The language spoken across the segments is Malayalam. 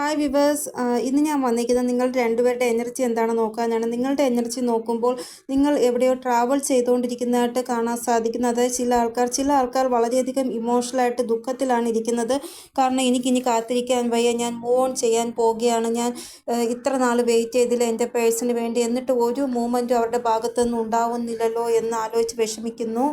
ഹായ് വിവേഴ്സ് ഇന്ന് ഞാൻ വന്നിരിക്കുന്നത് നിങ്ങൾ രണ്ടുപേരുടെ എനർജി എന്താണ് നോക്കാനാണ്. നിങ്ങളുടെ എനർജി നോക്കുമ്പോൾ നിങ്ങൾ എവിടെയോ ട്രാവൽ ചെയ്തുകൊണ്ടിരിക്കുന്നതായിട്ട് കാണാൻ സാധിക്കുന്നു. അതായത് ചില ആൾക്കാർ ചില ആൾക്കാർ വളരെയധികം ഇമോഷണലായിട്ട് ദുഃഖത്തിലാണ് ഇരിക്കുന്നത്. കാരണം എനിക്കിനി കാത്തിരിക്കാൻ വയ്യ. ഞാൻ മൂവ് ഓൺ ചെയ്യാൻ പോവുകയാണ്. ഞാൻ ഇത്ര നാൾ വെയിറ്റ് ചെയ്തില്ല എന്റെ പേഴ്സിന് വേണ്ടി. എന്നിട്ട് ഒരു മൂമെന്റും അവരുടെ ഭാഗത്തുനിന്ന് ഉണ്ടാവുന്നില്ലല്ലോ എന്ന് ആലോചിച്ച് വിഷമിക്കുന്നു.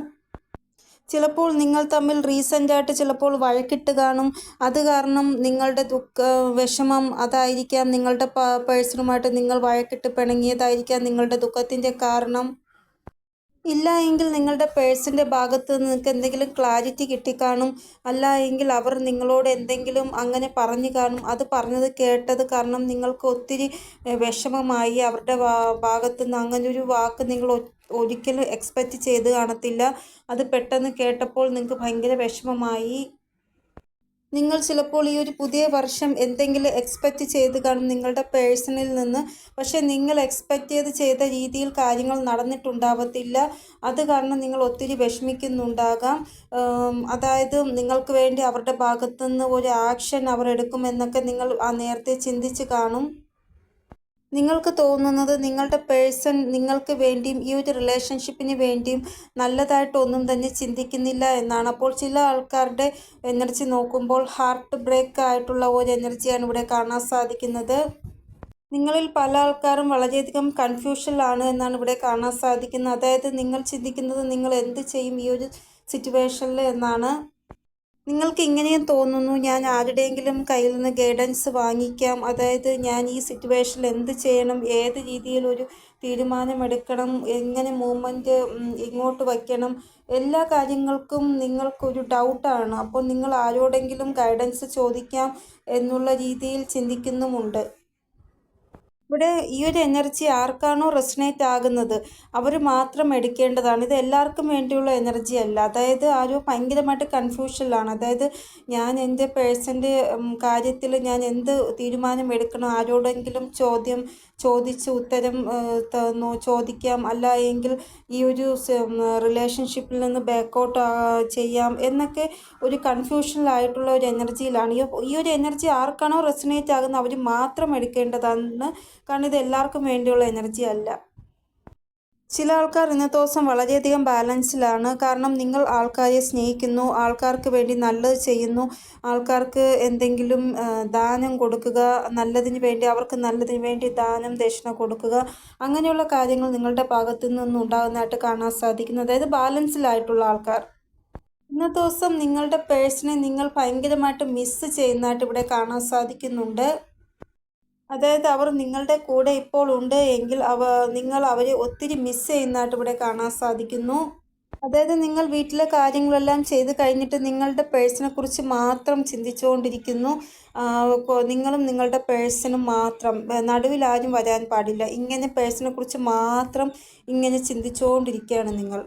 ചിലപ്പോൾ നിങ്ങൾ തമ്മിൽ റീസെന്റായിട്ട് ചിലപ്പോൾ വഴക്കിട്ട് കാണും. അത് കാരണം നിങ്ങളുടെ ദുഃഖ വിഷമം അതായിരിക്കാം നിങ്ങളുടെ പേഴ്സണുമായിട്ട് നിങ്ങൾ വഴക്കിട്ട് പിണങ്ങിയതായിരിക്കാം നിങ്ങളുടെ ദുഃഖത്തിന്റെ കാരണം. ഇല്ല എങ്കിൽ നിങ്ങളുടെ പേഴ്സിന്റെ ഭാഗത്ത് നിങ്ങൾക്ക് എന്തെങ്കിലും ക്ലാരിറ്റി കിട്ടിക്കാണും. അല്ല എങ്കിൽ അവർ നിങ്ങളോട് എന്തെങ്കിലും അങ്ങനെ പറഞ്ഞു കാണും. അത് പറഞ്ഞത് കേട്ടത് കാരണം നിങ്ങൾക്ക് ഒത്തിരി വിഷമമായി. അവരുടെ ഭാഗത്ത് നിന്ന് അങ്ങനെ ഒരു വാക്ക് നിങ്ങൾ ഒരിക്കലും എക്സ്പെക്റ്റ് ചെയ്ത് കാണത്തില്ല. അത് പെട്ടെന്ന് കേട്ടപ്പോൾ നിങ്ങൾക്ക് ഭയങ്കര വിഷമമായി. നിങ്ങൾ ചിലപ്പോൾ ഈ ഒരു പുതിയ വർഷം എന്തെങ്കിലും എക്സ്പെക്റ്റ് ചെയ്ത് കാണും നിങ്ങളുടെ പേഴ്സണിൽ നിന്ന്. പക്ഷേ നിങ്ങൾ എക്സ്പെക്റ്റ് ചെയ്ത് ചെയ്ത രീതിയിൽ കാര്യങ്ങൾ നടന്നിട്ടുണ്ടാവത്തില്ല. അത് കാരണം നിങ്ങൾ ഒത്തിരി വിഷമിക്കുന്നുണ്ടാകാം. അതായത് നിങ്ങൾക്ക് വേണ്ടി അവരുടെ ഭാഗത്തുനിന്ന് ഒരു ആക്ഷൻ അവർ എടുക്കുമെന്നൊക്കെ നിങ്ങൾ നേരത്തെ ചിന്തിച്ച് കാണും. നിങ്ങൾക്ക് തോന്നുന്നത് നിങ്ങളുടെ പേഴ്സൺ നിങ്ങൾക്ക് വേണ്ടിയും ഈ ഒരു റിലേഷൻഷിപ്പിന് വേണ്ടിയും നല്ലതായിട്ടൊന്നും തന്നെ ചിന്തിക്കുന്നില്ല എന്നാണ്. അപ്പോൾ ചില ആൾക്കാരുടെ എനർജി നോക്കുമ്പോൾ ഹാർട്ട് ബ്രേക്ക് ആയിട്ടുള്ള ഒരു എനർജിയാണ് ഇവിടെ കാണാൻ സാധിക്കുന്നത്. നിങ്ങളിൽ പല ആൾക്കാരും വളരെയധികം കൺഫ്യൂഷനിലാണ് എന്നാണ് ഇവിടെ കാണാൻ സാധിക്കുന്നത്. അതായത് നിങ്ങൾ ചിന്തിക്കുന്നത് നിങ്ങൾ എന്ത് ചെയ്യും ഈ ഒരു സിറ്റുവേഷനിൽ എന്നാണ്. നിങ്ങൾക്ക് ഇങ്ങനെയും തോന്നുന്നു. ഞാൻ ആരുടെയെങ്കിലും കയ്യിൽ നിന്ന് ഗൈഡൻസ് വാങ്ങിക്കാം. അതായത് ഞാൻ ഈ സിറ്റുവേഷനിൽ എന്ത് ചെയ്യണം ഏത് രീതിയിലൊരു തീരുമാനമെടുക്കണം എങ്ങനെ മൂവ്മെന്റ് ഇങ്ങോട്ട് വയ്ക്കണം എല്ലാ കാര്യങ്ങൾക്കും നിങ്ങൾക്കൊരു ഡൗട്ടാണ്. അപ്പോൾ നിങ്ങൾ ആരോടെങ്കിലും ഗൈഡൻസ് ചോദിക്കാം എന്നുള്ള രീതിയിൽ ചിന്തിക്കുന്നുമുണ്ട്. ഇവിടെ ഈ ഒരു എനർജി ആർക്കാണോ റെസനേറ്റ് ആകുന്നത്? അവർ മാത്രം എടുക്കേണ്ടതാണ്. ഇത് എല്ലാവർക്കും വേണ്ടിയുള്ള എനർജി അല്ല. അതായത് ആരോ ഭയങ്കരമായിട്ട് കൺഫ്യൂഷനിലാണ് അതായത് ഞാൻ എന്റെ പേഴ്സന്റെ കാര്യത്തിൽ ഞാൻ എന്ത് തീരുമാനം എടുക്കണം? ആരോടെങ്കിലും ചോദ്യം ചോദിച്ച് ഉത്തരം തന്നു ചോദിക്കാം. അല്ല എങ്കിൽ ഈ ഒരു റിലേഷൻഷിപ്പിൽ നിന്ന് ബാക്കൗട്ട് ചെയ്യാം എന്നൊക്കെ ഒരു കൺഫ്യൂഷനിലായിട്ടുള്ള ഒരു എനർജിയിലാണ് ഈ ഈ ഒരു എനർജി ആർക്കാണോ റെസനേറ്റ് ആകുന്നത്? അവർ മാത്രം എടുക്കേണ്ടതാണ് കാരണം ഇത് എല്ലാവർക്കും വേണ്ടിയുള്ള എനർജി അല്ല. ചില ആൾക്കാർ ഇന്നത്തെ ദിവസം വളരെയധികം ബാലൻസിലാണ് കാരണം നിങ്ങൾ ആൾക്കാരെ സ്നേഹിക്കുന്നു ആൾക്കാർക്ക് വേണ്ടി നല്ലത് ചെയ്യുന്നു ആൾക്കാർക്ക് എന്തെങ്കിലും ദാനം കൊടുക്കുക നല്ലതിന് വേണ്ടി അവർക്ക് നല്ലതിന് വേണ്ടി ദാനം ദക്ഷിണ കൊടുക്കുക അങ്ങനെയുള്ള കാര്യങ്ങൾ നിങ്ങളുടെ ഭാഗത്തു നിന്നും ഉണ്ടാകുന്നതായിട്ട് കാണാൻ സാധിക്കുന്നു. അതായത് ബാലൻസിലായിട്ടുള്ള ആൾക്കാർ. ഇന്നത്തെ ദിവസം നിങ്ങളുടെ പേഴ്സണെ നിങ്ങൾ ഭയങ്കരമായിട്ട് മിസ്സ് ചെയ്യുന്നതായിട്ട് ഇവിടെ കാണാൻ സാധിക്കുന്നുണ്ട്. അതായത് അവർ നിങ്ങളുടെ കൂടെ ഇപ്പോൾ ഉണ്ട് എങ്കിൽ അവ നിങ്ങൾ അവരെ ഒത്തിരി മിസ് ചെയ്യുന്നതായിട്ട് ഇവിടെ കാണാൻ സാധിക്കുന്നു. അതായത് നിങ്ങൾ വീട്ടിലെ കാര്യങ്ങളെല്ലാം ചെയ്ത് കഴിഞ്ഞിട്ട് നിങ്ങളുടെ പേഴ്സണെ കുറിച്ച് മാത്രം ചിന്തിച്ചുകൊണ്ടിരിക്കുന്നു. നിങ്ങളും നിങ്ങളുടെ പേഴ്സണും മാത്രം. നടുവിൽ ആരും വരാൻ പാടില്ല. ഇങ്ങനെ പേഴ്സണെ കുറിച്ച് മാത്രം ഇങ്ങനെ ചിന്തിച്ചുകൊണ്ടിരിക്കുകയാണ് നിങ്ങൾ.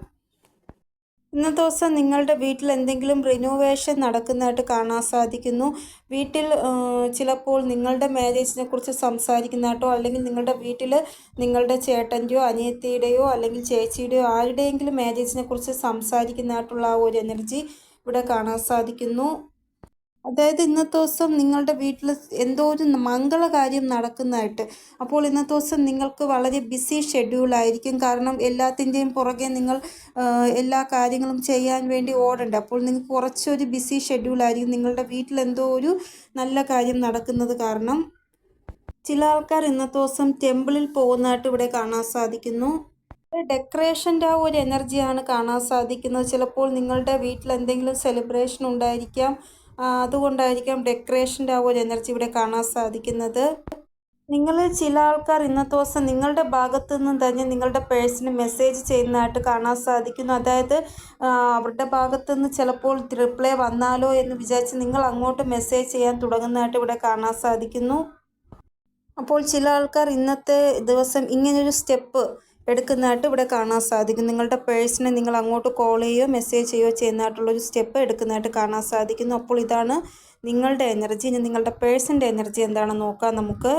ഇന്നത്തെ ദിവസം നിങ്ങളുടെ വീട്ടിൽ എന്തെങ്കിലും റിനോവേഷൻ നടക്കുന്നതായിട്ട് കാണാൻ സാധിക്കുന്നു. വീട്ടിൽ ചിലപ്പോൾ നിങ്ങളുടെ മാരേജിനെ കുറിച്ച് സംസാരിക്കുന്നതായിട്ടോ അല്ലെങ്കിൽ നിങ്ങളുടെ വീട്ടിൽ നിങ്ങളുടെ ചേട്ടന്റെയോ അനിയത്തിയുടെയോ അല്ലെങ്കിൽ ചേച്ചിയുടെയോ ആരുടെയെങ്കിലും മാരേജിനെ കുറിച്ച് സംസാരിക്കുന്നതായിട്ടുള്ള ആ ഒരു എനർജി ഇവിടെ കാണാൻ സാധിക്കുന്നു. അതായത് ഇന്നത്തെ ദിവസം നിങ്ങളുടെ വീട്ടിൽ എന്തോ ഒരു മംഗളകാര്യം നടക്കുന്നതായിട്ട്. അപ്പോൾ ഇന്നത്തെ ദിവസം നിങ്ങൾക്ക് വളരെ ബിസി ഷെഡ്യൂൾ ആയിരിക്കും. കാരണം എല്ലാത്തിന്റെയും പുറകെ നിങ്ങൾ എല്ലാ കാര്യങ്ങളും ചെയ്യാൻ വേണ്ടി ഓടണ്ട. അപ്പോൾ നിങ്ങൾക്ക് കുറച്ചൊരു ബിസി ഷെഡ്യൂൾ ആയിരിക്കും. നിങ്ങളുടെ വീട്ടിൽ എന്തോ ഒരു നല്ല കാര്യം നടക്കുന്നത് കാരണം ചില ആൾക്കാർ ഇന്നത്തെ ദിവസം ടെമ്പിളിൽ പോകുന്നതായിട്ട് ഇവിടെ കാണാൻ സാധിക്കുന്നു. ഡെക്കറേഷന്റെ ആ ഒരു എനർജിയാണ് കാണാൻ സാധിക്കുന്നത്. ചിലപ്പോൾ നിങ്ങളുടെ വീട്ടിൽ എന്തെങ്കിലും സെലിബ്രേഷൻ ഉണ്ടായിരിക്കാം. അതുകൊണ്ടായിരിക്കാം ഡെക്കറേഷന്റെ ആ ഒരു എനർജി ഇവിടെ കാണാൻ സാധിക്കുന്നത്. നിങ്ങളിൽ ചില ആൾക്കാർ ഇന്നത്തെ ദിവസം നിങ്ങളുടെ ഭാഗത്തു നിന്ന് തന്നെ നിങ്ങളുടെ പേഴ്സണ് മെസ്സേജ് ചെയ്യുന്നതായിട്ട് കാണാൻ സാധിക്കുന്നു. അതായത് അവരുടെ ഭാഗത്തു നിന്ന് ചിലപ്പോൾ റിപ്ലൈ വന്നാലോ എന്ന് വിചാരിച്ച് നിങ്ങൾ അങ്ങോട്ട് മെസ്സേജ് ചെയ്യാൻ തുടങ്ങുന്നതായിട്ട് ഇവിടെ കാണാൻ സാധിക്കുന്നു. അപ്പോൾ ചില ആൾക്കാർ ഇന്നത്തെ ദിവസം ഇങ്ങനൊരു സ്റ്റെപ്പ് എടുക്കുന്നതായിട്ട് ഇവിടെ കാണാൻ സാധിക്കും. നിങ്ങളുടെ പേഴ്സിനെ നിങ്ങൾ അങ്ങോട്ട് കോൾ ചെയ്യുകയോ മെസ്സേജ് ചെയ്യുകയോ ചെയ്യുന്നതായിട്ടുള്ളൊരു സ്റ്റെപ്പ് എടുക്കുന്നതായിട്ട് കാണാൻ സാധിക്കുന്നു. അപ്പോൾ ഇതാണ് നിങ്ങളുടെ എനർജി ഇനി നിങ്ങളുടെ പേഴ്സന്റെ എനർജി എന്താണെന്ന് നോക്കാം നമുക്ക്.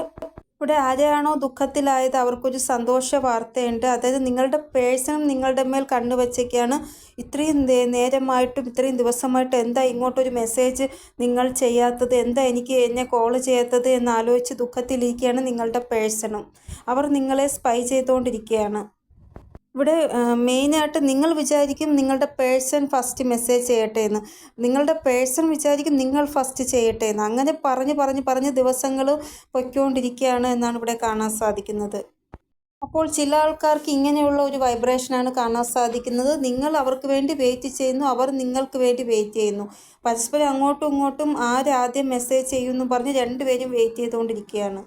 ഇവിടെ ആരെയാണോ ദുഃഖത്തിലായത് അവർക്കൊരു സന്തോഷ വാർത്തയുണ്ട്. അതായത് നിങ്ങളുടെ പേഴ്സണും നിങ്ങളുടെ മേൽ കണ്ണു വച്ചേക്കാണ്. ഇത്രയും നേരമായിട്ടും ഇത്രയും ദിവസമായിട്ടും എന്താ ഇങ്ങോട്ടൊരു മെസ്സേജ് നിങ്ങൾ ചെയ്യാത്തത്? എന്താ എനിക്ക് എന്നെ കോൾ ചെയ്യാത്തത് എന്ന് ആലോചിച്ച് ദുഃഖത്തിലിരിക്കുകയാണ് നിങ്ങളുടെ പേഴ്സണും. അവർ നിങ്ങളെ സ്പൈ ചെയ്തുകൊണ്ടിരിക്കുകയാണ്. ഇവിടെ മെയിനായിട്ട് നിങ്ങൾ വിചാരിക്കും നിങ്ങളുടെ പേഴ്സൺ ഫസ്റ്റ് മെസ്സേജ് ചെയ്യട്ടെ എന്ന് നിങ്ങളുടെ പേഴ്സൺ വിചാരിക്കും നിങ്ങൾ ഫസ്റ്റ് ചെയ്യട്ടെ എന്ന് അങ്ങനെ പറഞ്ഞ് പറഞ്ഞ് പറഞ്ഞ് ദിവസങ്ങൾ പൊയ്ക്കൊണ്ടിരിക്കുകയാണ് എന്നാണ് ഇവിടെ കാണാൻ സാധിക്കുന്നത്. അപ്പോൾ ചില ആൾക്കാർക്ക് ഇങ്ങനെയുള്ള ഒരു വൈബ്രേഷനാണ് കാണാൻ സാധിക്കുന്നത്. നിങ്ങൾ അവർക്ക് വേണ്ടി വെയിറ്റ് ചെയ്യുന്നു. അവർ നിങ്ങൾക്ക് വേണ്ടി വെയിറ്റ് ചെയ്യുന്നു. പരസ്പരം അങ്ങോട്ടും ഇങ്ങോട്ടും ആരാദ്യം മെസ്സേജ് ചെയ്യുമെന്ന് പറഞ്ഞ് രണ്ടുപേരും വെയിറ്റ് ചെയ്തുകൊണ്ടിരിക്കുകയാണ്.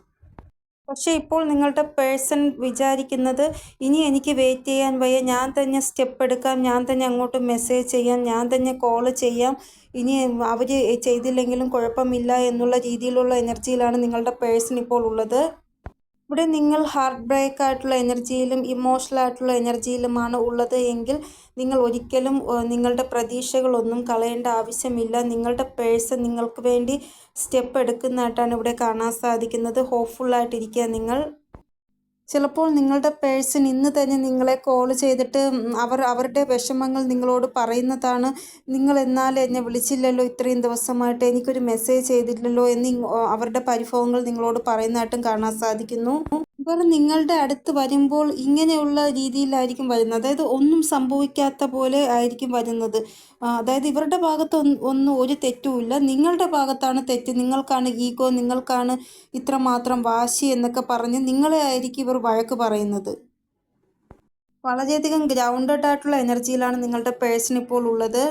പക്ഷേ ഇപ്പോൾ നിങ്ങളുടെ പേഴ്സൺ വിചാരിക്കുന്നത് ഇനി എനിക്ക് വെയിറ്റ് ചെയ്യാൻ വയ്യ. ഞാൻ തന്നെ സ്റ്റെപ്പ് എടുക്കാം. ഞാൻ തന്നെ അങ്ങോട്ട് മെസ്സേജ് ചെയ്യാം. ഞാൻ തന്നെ കോൾ ചെയ്യാം. ഇനി അവർ ചെയ്തില്ലെങ്കിലും കുഴപ്പമില്ല എന്നുള്ള രീതിയിലുള്ള എനർജിയിലാണ് നിങ്ങളുടെ പേഴ്സൺ ഇപ്പോൾ ഉള്ളത്. ഇവിടെ നിങ്ങൾ ഹാർട്ട് ബ്രേക്ക് ആയിട്ടുള്ള എനർജിയിലും ഇമോഷണൽ ആയിട്ടുള്ള എനർജിയിലുമാണ് ഉള്ളത് എങ്കിൽ നിങ്ങൾ ഒരിക്കലും നിങ്ങളുടെ പ്രതീക്ഷകളൊന്നും കളയേണ്ട ആവശ്യമില്ല. നിങ്ങളുടെ പേഴ്സൺ നിങ്ങൾക്ക് വേണ്ടി സ്റ്റെപ്പ് എടുക്കുന്നതായിട്ടാണ് ഇവിടെ കാണാൻ സാധിക്കുന്നത്. ഹോപ്പ്ഫുള്ളായിട്ടിരിക്കുക നിങ്ങൾ. ചിലപ്പോൾ നിങ്ങളുടെ പേഴ്സൺ ഇന്ന് തന്നെ നിങ്ങളെ കോൾ ചെയ്തിട്ട് അവർ അവരുടെ വിഷമങ്ങൾ നിങ്ങളോട് പറയുന്നതാണ് നിങ്ങൾ എന്നാൽ എന്നെ വിളിച്ചില്ലല്ലോ ഇത്രയും ദിവസമായിട്ട് എനിക്കൊരു മെസ്സേജ് ചെയ്തില്ലല്ലോ എന്ന് അവരുടെ പരിഭവങ്ങൾ നിങ്ങളോട് പറയുന്നതായിട്ടും കാണാൻ സാധിക്കുന്നു. ഇവർ നിങ്ങളുടെ അടുത്ത് വരുമ്പോൾ ഇങ്ങനെയുള്ള രീതിയിലായിരിക്കും വരുന്നത്. അതായത് ഒന്നും സംഭവിക്കാത്ത പോലെ ആയിരിക്കും വരുന്നത്. അതായത് ഇവരുടെ ഭാഗത്ത് ഒന്നും ഒരു തെറ്റുമില്ല നിങ്ങളുടെ ഭാഗത്താണ് തെറ്റ്. നിങ്ങൾക്കാണ് ഈഗോ നിങ്ങൾക്കാണ് ഇത്രമാത്രം വാശി എന്നൊക്കെ പറഞ്ഞ് നിങ്ങളെ ആയിരിക്കും ഇവർ വഴക്ക് പറയുന്നത്. വളരെയധികം ഗ്രൗണ്ടഡ് ആയിട്ടുള്ള എനർജിയിലാണ് നിങ്ങളുടെ പേഴ്സൺ ഇപ്പോൾ ഉള്ളത്.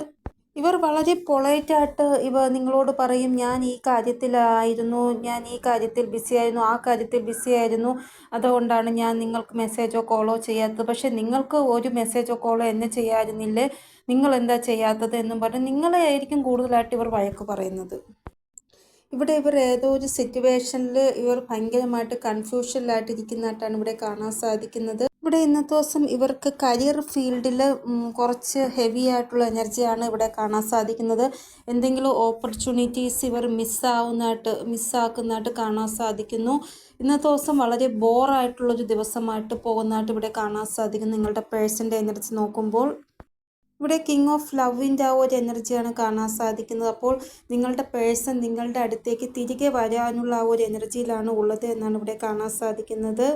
ഇവർ വളരെ പൊളൈറ്റായിട്ട് ഇവ നിങ്ങളോട് പറയും ഞാൻ ഈ കാര്യത്തിലായിരുന്നു ഞാൻ ഈ കാര്യത്തിൽ ബിസി ആയിരുന്നു ആ കാര്യത്തിൽ ബിസി ആയിരുന്നു. അതുകൊണ്ടാണ് ഞാൻ നിങ്ങൾക്ക് മെസ്സേജോ കോളോ ചെയ്യാത്തത്. പക്ഷേ നിങ്ങൾക്ക് ഒരു മെസ്സേജോ കോളോ എന്നെ ചെയ്യാമായിരുന്നില്ലേ നിങ്ങൾ എന്താ ചെയ്യാത്തത്? എന്നും പറഞ്ഞ് നിങ്ങളെ ആയിരിക്കും കൂടുതലായിട്ട് ഇവർ വഴക്ക് പറയുന്നത്. ഇവിടെ ഇവർ ഏതോ ഒരു സിറ്റുവേഷനിൽ ഇവർ ഭയങ്കരമായിട്ട് കൺഫ്യൂഷനിലായിട്ടിരിക്കുന്നതായിട്ടാണ് ഇവിടെ കാണാൻ സാധിക്കുന്നത്. ഇവിടെ ഇന്നത്തെ ദിവസം ഇവർക്ക് കരിയർ ഫീൽഡിൽ കുറച്ച് ഹെവി ആയിട്ടുള്ള എനർജിയാണ് ഇവിടെ കാണാൻ സാധിക്കുന്നത്. എന്തെങ്കിലും ഓപ്പർച്യൂണിറ്റീസ് ഇവർ മിസ്സാവുന്നതായിട്ട് മിസ്സാക്കുന്നതായിട്ട് കാണാൻ സാധിക്കുന്നു. ഇന്നത്തെ ദിവസം വളരെ ബോറായിട്ടുള്ളൊരു ദിവസമായിട്ട് പോകുന്നതായിട്ട് ഇവിടെ കാണാൻ സാധിക്കും നിങ്ങളുടെ പേഴ്സന്റെ എനർജി നോക്കുമ്പോൾ. ഇവിടെ കിങ് ഓഫ് ലവിന്റെ ആ ഒരു എനർജിയാണ് കാണാൻ സാധിക്കുന്നത്. അപ്പോൾ നിങ്ങളുടെ പേഴ്സൺ നിങ്ങളുടെ അടുത്തേക്ക് തിരികെ വരാനുള്ള ആ ഒരു എനർജിയിലാണ് ഉള്ളത് എന്നാണ് ഇവിടെ കാണാൻ സാധിക്കുന്നത്.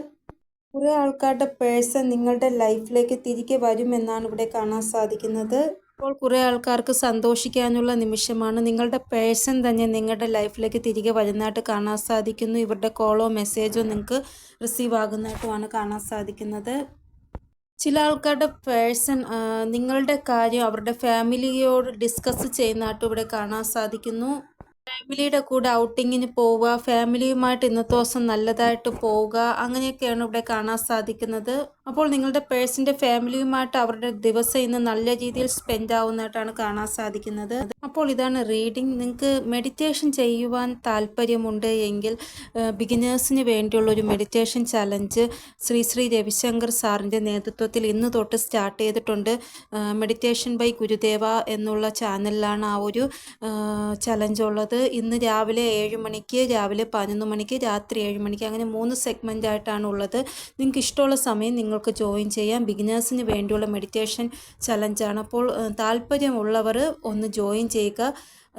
കുറേ ആൾക്കാരുടെ പേഴ്സൺ നിങ്ങളുടെ ലൈഫിലേക്ക് തിരികെ വരുമെന്നാണ് ഇവിടെ കാണാൻ സാധിക്കുന്നത്. ഇപ്പോൾ കുറേ ആൾക്കാർക്ക് സന്തോഷിക്കാനുള്ള നിമിഷമാണ്. നിങ്ങളുടെ പേഴ്സൺ തന്നെ നിങ്ങളുടെ ലൈഫിലേക്ക് തിരികെ വരുന്നതായിട്ട് കാണാൻ സാധിക്കുന്നു. ഇവരുടെ കോളോ മെസ്സേജോ നിങ്ങൾക്ക് റിസീവ് ആകുന്നതായിട്ടുമാണ് കാണാൻ സാധിക്കുന്നത്. ചില ആൾക്കാരുടെ പേഴ്സൺ നിങ്ങളുടെ കാര്യം അവരുടെ ഫാമിലിയോട് ഡിസ്കസ് ചെയ്യുന്നതായിട്ട് ഇവിടെ കാണാൻ സാധിക്കുന്നു. ഫാമിലിയുടെ കൂടെ ഔട്ടിങ്ങിന് പോവുക ഫാമിലിയുമായിട്ട് ഇന്നത്തെ ദിവസം നല്ലതായിട്ട് പോവുക അങ്ങനെയൊക്കെയാണ് ഇവിടെ കാണാൻ സാധിക്കുന്നത്. അപ്പോൾ നിങ്ങളുടെ പേഴ്സിന്റെ ഫാമിലിയുമായിട്ട് അവരുടെ ദിവസം ഇന്ന് നല്ല രീതിയിൽ സ്പെൻഡ് ആവുന്നതായിട്ടാണ് കാണാൻ സാധിക്കുന്നത്. അപ്പോൾ ഇതാണ് റീഡിംഗ് നിങ്ങൾക്ക് മെഡിറ്റേഷൻ ചെയ്യുവാൻ താല്പര്യമുണ്ട് എങ്കിൽ ബിഗിനേഴ്സിന് വേണ്ടിയുള്ള ഒരു മെഡിറ്റേഷൻ ചലഞ്ച് ശ്രീ ശ്രീ രവിശങ്കർ സാറിന്റെ നേതൃത്വത്തിൽ ഇന്ന് തൊട്ട് സ്റ്റാർട്ട് ചെയ്തിട്ടുണ്ട്. മെഡിറ്റേഷൻ ബൈ ഗുരുദേവ എന്നുള്ള ചാനലിലാണ് ആ ഒരു ചലഞ്ച് ഉള്ളത്. ഇന്ന് രാവിലെ ഏഴ് മണിക്ക് രാവിലെ പതിനൊന്ന് മണിക്ക് രാത്രി ഏഴ് മണിക്ക് അങ്ങനെ മൂന്ന് സെഗ്മെന്റ് ആയിട്ടാണ് ഉള്ളത്. നിങ്ങൾക്ക് ഇഷ്ടമുള്ള സമയം നിങ്ങൾക്ക് ജോയിൻ ചെയ്യാം ബിഗിനേഴ്സിന് വേണ്ടിയുള്ള മെഡിറ്റേഷൻ ചലഞ്ചാണ് അപ്പോൾ താല്പര്യമുള്ളവർ ഒന്ന് ജോയിൻ ചെയ്യുക.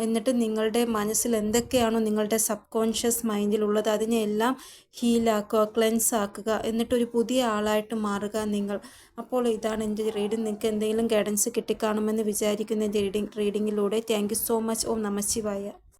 എന്നിട്ട് നിങ്ങളുടെ മനസ്സിൽ എന്തൊക്കെയാണോ നിങ്ങളുടെ സബ് കോൺഷ്യസ് മൈൻഡിലുള്ളത് അതിനെയെല്ലാം ഹീലാക്കുക ക്ലെൻസ് ആക്കുക. എന്നിട്ടൊരു പുതിയ ആളായിട്ട് മാറുക നിങ്ങൾ. അപ്പോൾ ഇതാണ് എന്റെ റീഡിംഗ് നിങ്ങൾക്ക് എന്തെങ്കിലും ഗൈഡൻസ് കിട്ടിക്കാണുമെന്ന് വിചാരിക്കുന്ന റീഡിംഗ് റീഡിങ്ങിലൂടെ താങ്ക് സോ മച്ച് ഓം നമശിവായ